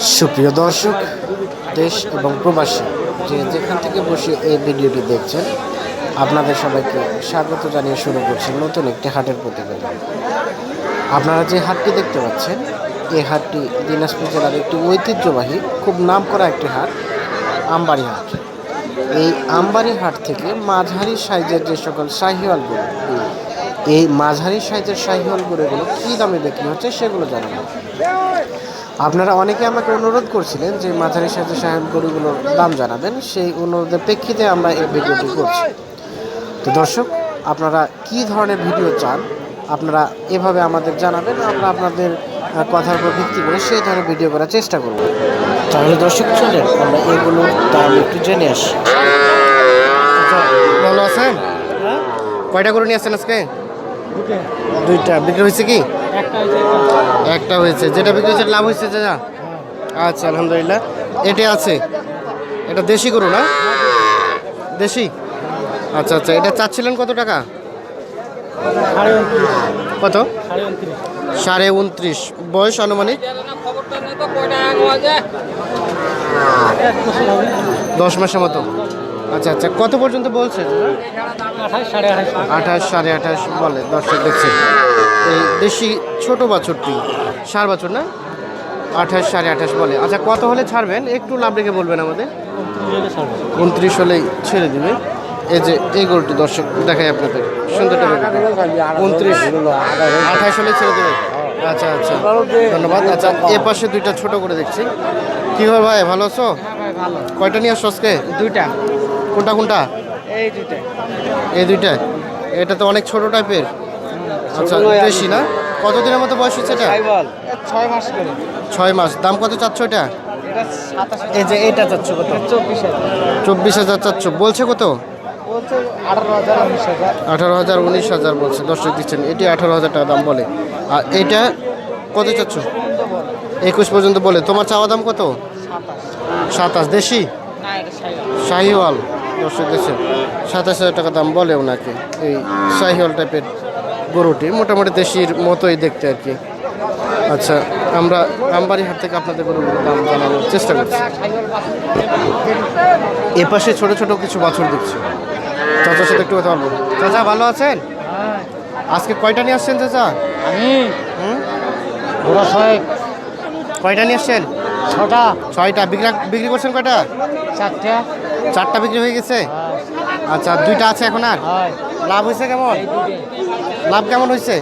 সুপ্রিয় দর্শক, দেশ এবং প্রবাসী যে যেখান থেকে বসে এই ভিডিওটি দেখছেন, আপনাদের সবাইকে স্বাগত জানিয়ে শুরু করছেন নতুন একটি হাটের প্রতিবেদন। আপনারা যে হাটটি দেখতে পাচ্ছেন, এই হাটটি দিনাজপুর জেলার একটি ঐতিহ্যবাহী, খুব নাম করা একটি হাট, আমবাড়ি হাট। এই আমবাড়ি হাট থেকে মাঝারি সাইজের যে সকল শাহিওয়াল গরু এই মাঝারি সাইজের শাহিওয়াল গরুগুলো কী দামে বিক্রি হচ্ছে সেগুলো জানাব। আপনারা অনেকে আমাকে অনুরোধ করছিলেন যে মাঝারি সাথে সাহেব গরুগুলোর দাম জানাবেন সেই অনুরোধের প্রেক্ষিতে আমরা এই ভিডিওটি করছি। তো দর্শক আপনারা কি ধরনের ভিডিও চান আপনারা এভাবে আমাদের জানাবেন আমরা আপনাদের কথার উপর ভিত্তি করে সেই ধরনের ভিডিও করার চেষ্টা করব। তাহলে দর্শক চলেন আমরা এগুলোর দাম একটু জেনে আসি। ভালো আছেন? কয়টা করে নিয়ে আসছেন আজকে? দুইটা। বিক্রি হয়েছে কি? একটা হয়েছে যেটা বিক্রি হয়েছে লাভ হয়েছে যা আচ্ছা আলহামদুলিল্লাহ। এটা আছে। এটা দেশি গরু না? দেশি? আচ্ছা আচ্ছা। এটা চাচ্ছিলেন কত টাকা? কত? সাড়ে উনত্রিশ। বয়স আনুমানিক? দশ মাসের মতো। আচ্ছা আচ্ছা কত পর্যন্ত বলছে? আঠাশ, সাড়ে আঠাশ বলে, দর্শক দেখছে। এই দেশি ছোট বাছুরটি সার বাছুর না? আঠাশ, সাড়ে আঠাশ বলে। আচ্ছা কত হলে ছাড়বেন? একটু লাভ রেখে বলবেন আমাদের। উনত্রিশ হলেই ছেড়ে দিবে। এই যে, এই গরুটি, দর্শক, দেখাই আপনাদের। সুন্দরটা উনত্রিশ, আঠাশ হলে ছেড়ে দেবে। আচ্ছা আচ্ছা ধন্যবাদ। আচ্ছা এ পাশে দুইটা ছোট করে দেখছি। কি হয় ভাই, ভালো আছো? কয়টা নিয়ে আসছো আজকে? দুইটা। কোনটা কোনটা? এই দুইটা। এই দুইটা? এটা তো অনেক ছোট টাইপের। আচ্ছা দেশি না? কতদিনের মতো বয়স হচ্ছে এটা? ছয় মাস করে। ছয় মাস। দাম কত চাচ্ছ এটা? এই যে এটা চাচ্ছ কত? চব্বিশ হাজার। চব্বিশ হাজার চাচ্ছ। বলছে কত? বলছে আঠারো হাজার উনিশ হাজার। বলছে। দর্শক দিচ্ছেন এটি আঠারো হাজার টাকা দাম বলে। আর এটা কত চাচ্ছ? একুশ পর্যন্ত বলে। তোমার চাওয়া দাম কত? সাতাশ। দেশি? শাহিওয়াল। দর্শক দেখছেন সাতাশ হাজার টাকা দাম বলে ওনাকে। এই শাহিওয়াল টাইপের গরুটি মোটামুটি দেশির মতোই দেখতে আর কি। আচ্ছা আমরা আমবাড়ি হাট থেকে আপনাদের গরুগুলোর দাম জানানোর চেষ্টা করছি। এ পাশে ছোট ছোট কিছু বাছুর দেখছি। চাচার সাথে একটু কথা বলব। চাচা ভালো আছেন? আজকে কয়টা নিয়ে আসছেন চাচা? আমি। কয়টা নিয়ে আসছেন? ছটা। ছয়টা। বিক্রি বিক্রি করছেন কয়টা? চারটা। চারটা বিক্রি হয়ে গেছে? আচ্ছা দুইটা আছে এখন আর? লাভ হয়েছে কেমন? লাভ কেমন হয়েছে?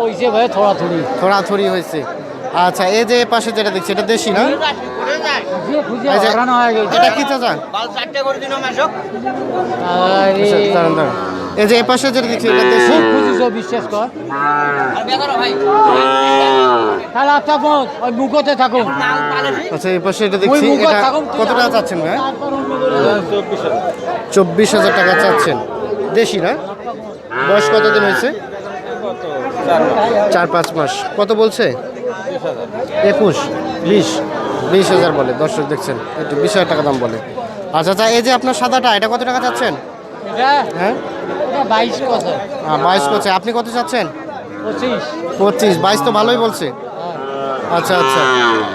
হয়েছে ভাই থোড়া থুড়ি থোড়া থুড়ি হয়েছে। আচ্ছা এই যে পাশে যেটা দেখছি এটা দেশি না? হয়ে এটা কি চাচা? এই যে এ পাশে যেটা দেখছি এটা দেশি। খুব খুঁজিস বিশ্বাস কর। তাহলে আচ্ছা বোন ওই মুখতে থাকুন। আচ্ছা এই পাশে এটা দেখছি এটা কত টাকা চাচ্ছেন ভাই? চব্বিশ হাজার টাকা চাচ্ছেন। দেশি না? বয়স কতদিন হয়েছে? চার পাঁচ মাস। কত বলছে? একুশ। বিশ। বিশ হাজার বলে দর্শক দেখছেন একটু বিশ হাজার টাকা দাম বলে। আচ্ছা আচ্ছা এই যে আপনার সাদাটা এটা কত টাকা চাচ্ছেন? এটা? হ্যাঁ? বাইশ কত? আহ, বাইশ করছে আপনি কত চাচ্ছেন? পঁচিশ। পঁচিশ বাইশ তো ভালোই বলছে। আচ্ছা আচ্ছা।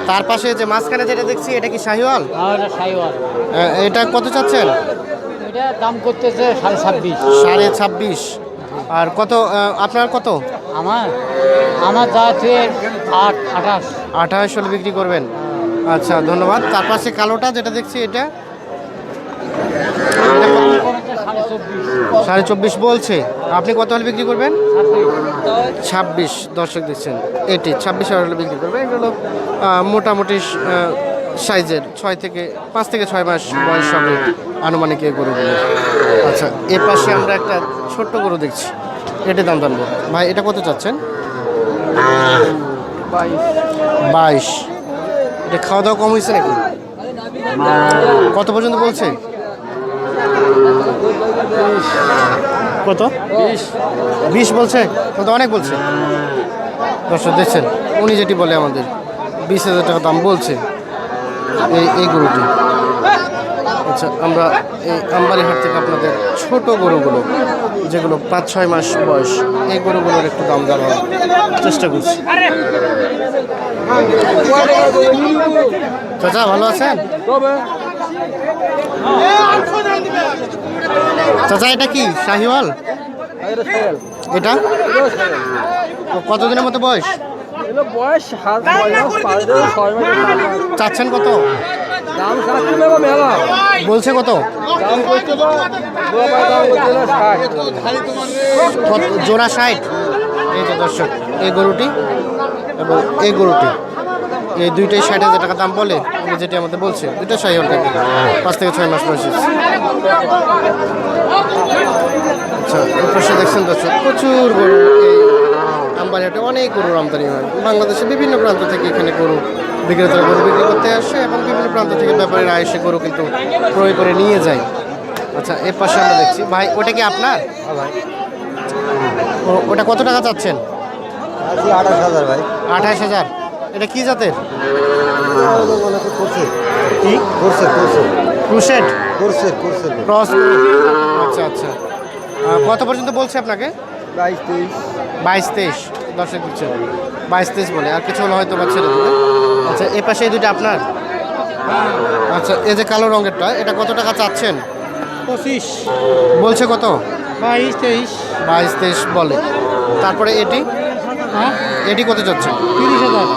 তার পাশে যে মাঝখানে যেটা দেখছি এটা কি শাহিওয়াল? এটা কত চাচ্ছেন? এটা দাম করতেছে সাড়ে ছাব্বিশ। সাড়ে ছাব্বিশ। আর কত আপনার কত? আমার? আমার যা আছে আট আঠাশ। আঠাশ হলে বিক্রি করবেন। আচ্ছা ধন্যবাদ। তার পাশে কালোটা যেটা দেখছি এটা? সাড়ে চব্বিশ বলছে। আপনি কত হলে বিক্রি করবেন? ছাব্বিশ, দর্শক দিচ্ছেন এটি ছাব্বিশ হাজার হলে বিক্রি করবেন। এগুলো মোটামুটি সাইজের ছয় থেকে, পাঁচ থেকে ছয় মাস বয়স হবে আনুমানিক এই গরুগুলো। আচ্ছা এ পাশে আমরা একটা ছোট্ট গরু দেখছি। এটি দাম জানব। ভাই, এটা কত চাচ্ছেন? বাইশ। এটা খাওয়া দাওয়া কম হয়েছে নাকি? কত পর্যন্ত বলছে? কত? বিশ। বলছে? তো অনেক বলছে। দর্শক দেখছেন উনি যেটি বলে আমাদের বিশ হাজার টাকা দাম বলছে এই এই গরুটি। আচ্ছা আমরা এই আমবাড়ি হাট থেকে আপনাদের ছোট গরুগুলো যেগুলো পাঁচ ছয় মাস বয়স এই গরুগুলোর একটু দাম জানানোর চেষ্টা করছি। চাচা ভালো আছেন? চাচা, এটা কি? শাহিওয়াল? এটা? কতদিনের মতো বয়স? চাচ্ছেন কত? বলছে কত? জোড়া ষাট। এই যে দর্শক, এই গরুটি এবং এই গরুটি। এই দুইটাই ষাট হাজার টাকা দাম বলে যেটি আমাদের বলছে দুইটা শাহিওয়াল টাকা। পাঁচ থেকে ছয় মাস বয়স। আচ্ছা পাশে দেখছেন দর্শক প্রচুর গরু এই আমবাড়িহাটে অনেক গরুর আমদানি হয়। বাংলাদেশের বিভিন্ন প্রান্ত থেকে এখানে গরু বিক্রেতারা গরু বিক্রি করতে আসে এবং বিভিন্ন প্রান্ত থেকে ব্যাপারীরা এসে গরু কিন্তু ক্রয় করে নিয়ে যায়। আচ্ছা এর পাশে আমরা দেখছি ভাই ওটা কি আপনার? ও- ওটা কত টাকা চাচ্ছেন? আঠাশ হাজার ভাই। আঠাশ হাজার? এটা কি জাতের? কি? করছে করছে করছে করছে ক্রস আচ্ছা আচ্ছা। কত পর্যন্ত বলছে আপনাকে? বাইশ তেইশ। বাইশ তেইশ। দর্শক দিচ্ছে বাইশ তেইশ বলে। আর কিছু হলে হয়তো বা ছেড়ে দেবে। আচ্ছা এ পাশে এই দুটো আপনার? আচ্ছা এই যে কালো রঙেরটা এটা কত টাকা চাচ্ছেন? পঁচিশ। বলছে কত? বাইশ তেইশ। বাইশ তেইশ বলে। তারপরে এটি? হ্যাঁ। এটি কত চাচ্ছেন? তিরিশ হাজার।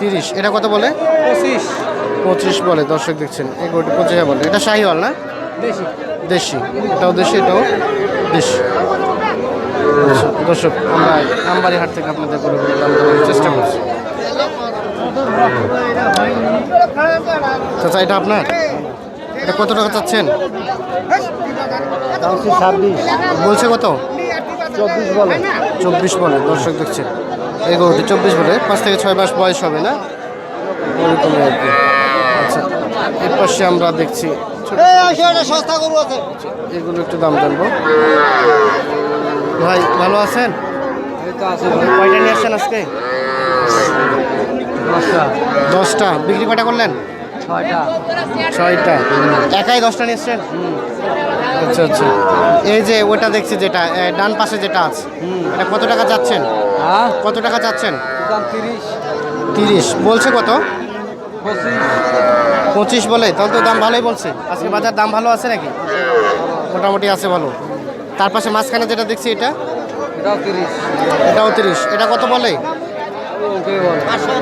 তিরিশ। এটা কত বলে? পঁচিশ। পঁচিশ বলে দর্শক দেখছেন। এই গরুটি পঁচিশ হাজার বলে। এটা শাহিওয়াল না? দেশি। এটাও দেশি এটাও দেশি। আচ্ছা, দর্শক আমরা আমবাড়ি হাট থেকে আপনাদের দাম চেষ্টা করছি। চাচা এটা আপনার? এটা কত টাকা চাচ্ছেন? বলছে কত? চব্বিশ বলে। চব্বিশ বলে দর্শক দেখছেন। এই গরুটি চব্বিশ বলে পাঁচ থেকে ছয় মাস বয়স হবে না? ওরকমই আর কি। আচ্ছা এর পাশে আমরা দেখছি ছোট সস্তা করব আছে। এগুলো একটু দাম জানব। ভাই ভালো আছেন? কয়টা নিয়ে আসছেন আজকে? দশটা। দশটা। বিক্রি কয়টা করলেন? ছয়টা। ছয়টা। একাই দশটা নিয়ে এসছেন? আচ্ছা আচ্ছা। এই যে ওটা দেখছি যেটা ডান পাশে যেটা আছে এটা কত টাকা চাচ্ছেন? কত টাকা চাচ্ছেন? তিরিশ। তিরিশ। বলছে কত? পঁচিশ। পঁচিশ বলে? তাহলে তো দাম ভালোই বলছে। আজকে বাজার দাম ভালো আছে নাকি? মোটামুটি আছে ভালো। তার পাশে মাঝখানে যেটা দেখছি এটা? এটাও তিরিশ। এটাও তিরিশ। এটা কত বলে।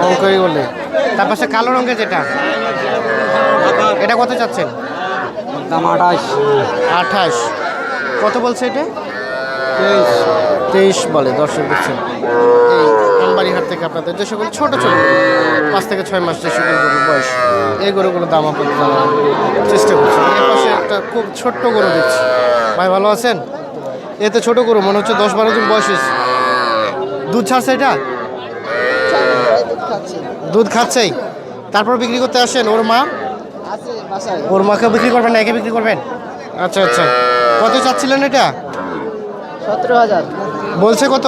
অঙ্কই বলে। তার পাশে কালো রঙের যেটা? এটা কত চাচ্ছেন? দাম আঠাশ। আঠাশ। কত বলছে এটা? তেইশ। তেইশ বলে দর্শক দিচ্ছেন এই আমবাড়িহাট থেকে আপনাদের যে সকল ছোট ছোট পাঁচ থেকে ছয় মাস যে সকল গরুর বয়স এই গরুগুলোর দাম আপনাদের জানানোর চেষ্টা করছি। এর পাশে একটা খুব ছোট্ট গরু দেখছি। ভাই ভালো আছেন? এতে ছোট গরু মনে হচ্ছে দশ বারো দিন বয়স হয়েছে। দুধ ছাড়ছে এটা? দুধ খাচ্ছেই। তারপর বিক্রি করতে আসেন ওর মা? ওর মাকে বিক্রি করবেন না একে বিক্রি করবেন? আচ্ছা আচ্ছা। কত চাচ্ছিলেন এটা? সতেরো হাজার। বলছে কত?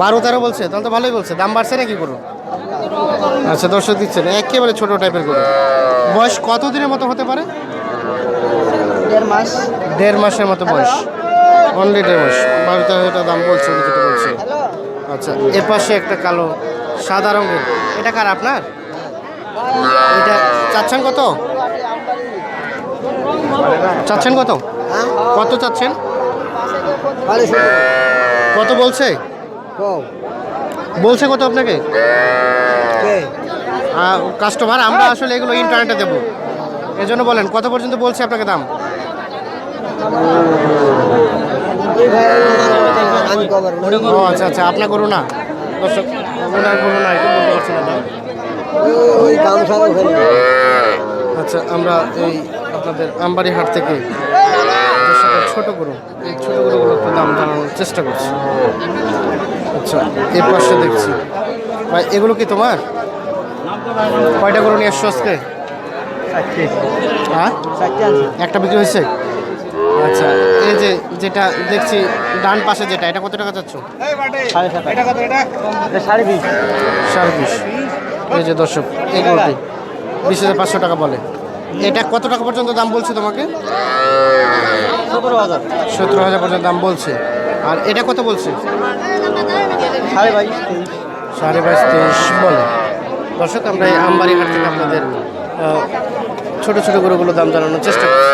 বারো তেরো। বলছে তাহলে তো ভালোই বলছে। দাম বাড়ছে নাকি গরু? আচ্ছা দর্শক দিচ্ছেন একেবারে ছোট টাইপের গরু। বয়স কত দিনের মতো হতে পারে? দেড় মাস। দেড় মাসের মতো বয়স। অনলি দেড় মাস। বারো তেরো হাজার দাম বলছে বলছে। আচ্ছা এ পাশে একটা কালো সাদা রঙের। এটা কার আপনার? চাচ্ছেন কত? চাচ্ছেন কত? কত চাচ্ছেন? কত বলছে? বলছে কত আপনাকে? কাস্টমার আমরা আসলে এগুলো ইন্টারনেটে দেবো। এই জন্য বলেন, কত পর্যন্ত বলছে আপনাকে দাম? আচ্ছা আচ্ছা আপনার করুন না? দর্শক না বলতে পারছি না দাম। ওই গামছা ওখানে আচ্ছা আমরা এই আপনাদের আমবাড়ি হাট থেকে ছোট গরু এই ছোট গরুগুলো একটু দাম জানানোর চেষ্টা করছি। আচ্ছা এ পাশে দেখছি। ভাই এগুলো কি তোমার? কয়টা গরু নিয়ে আসছো আজকে? হ্যাঁ? একটা বিক্রি হয়েছে? আচ্ছা এই যে যেটা দেখছি ডান পাশে যেটা এটা কত টাকা চাচ্ছ? সাড়ে সাত সাড়ে বিশ সাড়ে বিশ। এই যে দর্শক এই গরুটি বিশ হাজার পাঁচশো টাকা বলে। এটা কত টাকা পর্যন্ত দাম বলছে তোমাকে? সতেরো হাজার। সতেরো হাজার পর্যন্ত দাম বলছে। আর এটা কত বলছে? সাড়ে বাইশ সাড়ে বাইশ তেইশ বলে। দর্শক আমরা এই আমবাড়ি হাট থেকে আপনাদের ছোটো ছোটো ছোট গরুগুলো দাম জানানোর চেষ্টা করছি।